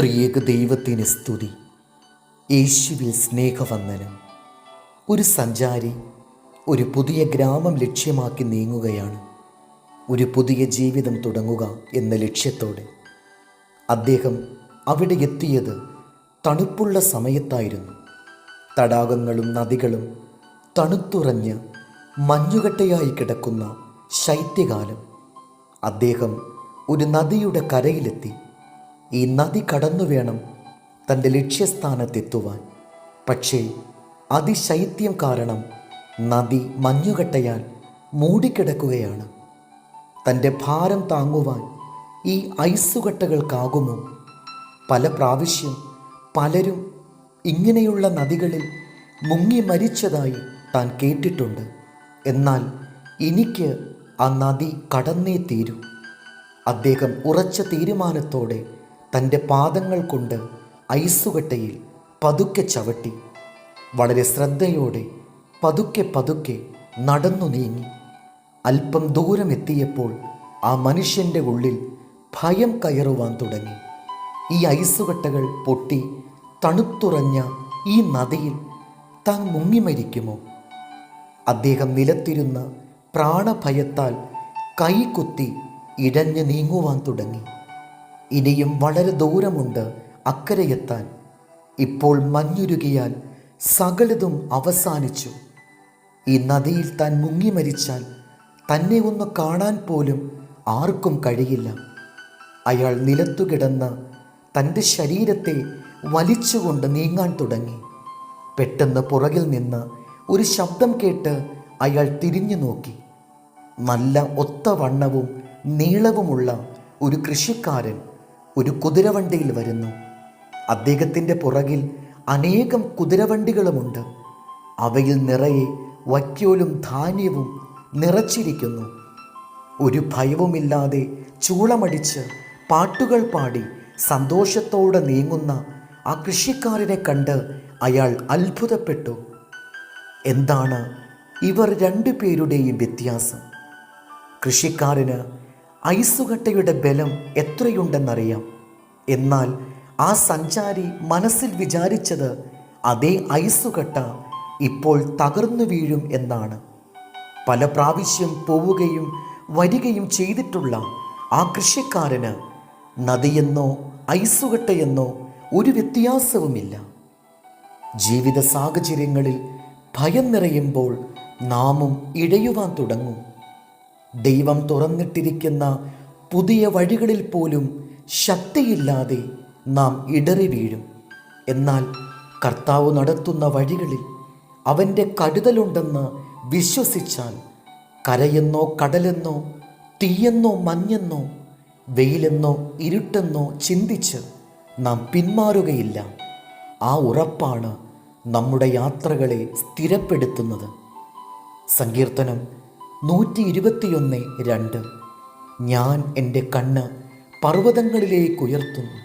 ത്രിയേക ദൈവത്തിന് സ്തുതി. യേശുവിൽ സ്നേഹവന്ദനം. ഒരു സഞ്ചാരി ഒരു പുതിയ ഗ്രാമം ലക്ഷ്യമാക്കി നീങ്ങുകയാണ്. ഒരു പുതിയ ജീവിതം തുടങ്ങുക എന്ന ലക്ഷ്യത്തോടെ. അദ്ദേഹം അവിടെ എത്തിയത് തണുപ്പുള്ള സമയത്തായിരുന്നു. തടാകങ്ങളും നദികളും തണുത്തുറഞ്ഞ് മഞ്ഞുകട്ടയായി കിടക്കുന്ന ശൈത്യകാലം. അദ്ദേഹം ഒരു നദിയുടെ കരയിലെത്തി. ഈ നദി കടന്നു വേണം തന്റെ ലക്ഷ്യസ്ഥാനത്തെത്തുവാൻ. പക്ഷേ അതിശൈത്യം കാരണം നദി മഞ്ഞുകട്ടയാൽ മൂടിക്കിടക്കുകയാണ്. തന്റെ ഭാരം താങ്ങുവാൻ ഈ ഐസുകട്ടകൾക്കാകുമോ? പല പ്രാവശ്യം പലരും ഇങ്ങനെയുള്ള നദികളിൽ മുങ്ങി മരിച്ചതായി താൻ കേട്ടിട്ടുണ്ട്. എന്നാൽ എനിക്ക് ആ നദി കടന്നേ തീരൂ. അദ്ദേഹം ഉറച്ച തീരുമാനത്തോടെ തന്റെ പാദങ്ങൾ കൊണ്ട് ഐസുകട്ടയിൽ പതുക്കെ ചവിട്ടി. വളരെ ശ്രദ്ധയോടെ പതുക്കെ പതുക്കെ നടന്നു നീങ്ങി. അല്പം ദൂരം എത്തിയപ്പോൾ ആ മനുഷ്യന്റെ ഉള്ളിൽ ഭയം കയറുവാൻ തുടങ്ങി. ഈ ഐസുകട്ടകൾ പൊട്ടി തണുത്തുറഞ്ഞ ഈ നദിയിൽ താൻ മുങ്ങിമരിക്കുമോ? അദ്ദേഹം നിലത്തിരുന്ന പ്രാണഭയത്താൽ കൈകുത്തി ഇഴഞ്ഞു നീങ്ങുവാൻ തുടങ്ങി. ഇനിയും വളരെ ദൂരമുണ്ട് അക്കരയെത്താൻ. ഇപ്പോൾ മഞ്ഞുരുകിയാൽ സകലതും അവസാനിച്ചു. ഈ നദിയിൽ താൻ മുങ്ങി മരിച്ചാൽ തന്നെ ഒന്ന് കാണാൻ പോലും ആർക്കും കഴിയില്ല. അയാൾ നിലത്തു കിടന്ന് തന്റെ ശരീരത്തെ വലിച്ചുകൊണ്ട് നീങ്ങാൻ തുടങ്ങി. പെട്ടെന്ന് പുറകിൽ നിന്ന് ഒരു ശബ്ദം കേട്ട് അയാൾ തിരിഞ്ഞു നോക്കി. നല്ല ഒത്ത വണ്ണവും നീളവുമുള്ള ഒരു കൃഷിക്കാരൻ ഒരു കുതിരവണ്ടിയിൽ വരുന്നു. അദ്ദേഹത്തിന്റെ പുറകിൽ അനേകം കുതിരവണ്ടികളുമുണ്ട്. അവയിൽ നിറയെ വയ്ക്കോലും ധാന്യവും നിറച്ചിരിക്കുന്നു. ഒരു ഭയവുമില്ലാതെ ചൂളമടിച്ച് പാട്ടുകൾ പാടി സന്തോഷത്തോടെ നീങ്ങുന്ന ആ കൃഷിക്കാരനെ കണ്ട് അയാൾ അത്ഭുതപ്പെട്ടു. എന്താണ് ഇവർ രണ്ടു പേരുടെയും വ്യത്യാസം? കൃഷിക്കാരന് ഐസുകട്ടയുടെ ബലം എത്രയുണ്ടെന്നറിയാം. എന്നാൽ ആ സഞ്ചാരി മനസ്സിൽ വിചാരിച്ചത് അതേ ഐസുകട്ട ഇപ്പോൾ തകർന്നു വീഴും എന്നാണ്. പല പ്രാവശ്യം പോവുകയും വരികയും ചെയ്തിട്ടുള്ള ആ കൃഷിക്കാരന് നദിയെന്നോ ഐസുകട്ടയെന്നോ ഒരു വ്യത്യാസവുമില്ല. ജീവിത സാഹചര്യങ്ങളിൽ ഭയം നിറയുമ്പോൾ നാമും ഇഴയുവാൻ തുടങ്ങും. ദൈവം തുറന്നിട്ടിരിക്കുന്ന പുതിയ വഴികളിൽ പോലും ശക്തിയില്ലാതെ നാം ഇടറി വീഴും. എന്നാൽ കർത്താവ് നടത്തുന്ന വഴികളിൽ അവന്റെ കരുതലുണ്ടെന്ന് വിശ്വസിച്ചാൽ കരയെന്നോ കടലെന്നോ തീയെന്നോ മഞ്ഞെന്നോ വെയിലെന്നോ ഇരുട്ടെന്നോ ചിന്തിച്ച് നാം പിന്മാറുകയില്ല. ആ ഉറപ്പാണ് നമ്മുടെ യാത്രകളെ സ്ഥിരപ്പെടുത്തുന്നത്. സങ്കീർത്തനം നൂറ്റി ഇരുപത്തിയൊന്ന് രണ്ട്. ഞാൻ എന്റെ കണ്ണ് പർവതങ്ങളിലേക്ക് ഉയർത്തുന്നു.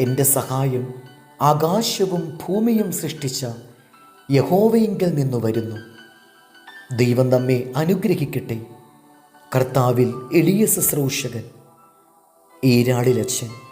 എന്റെ സഹായം ആകാശവും ഭൂമിയും സൃഷ്ടിച്ച യഹോവയിങ്കിൽ നിന്ന് വരുന്നു. ദൈവം നമ്മെ അനുഗ്രഹിക്കട്ടെ. കർത്താവിൽ എളിയ ശുശ്രൂഷകൻ ഈരാളിലച്ഛൻ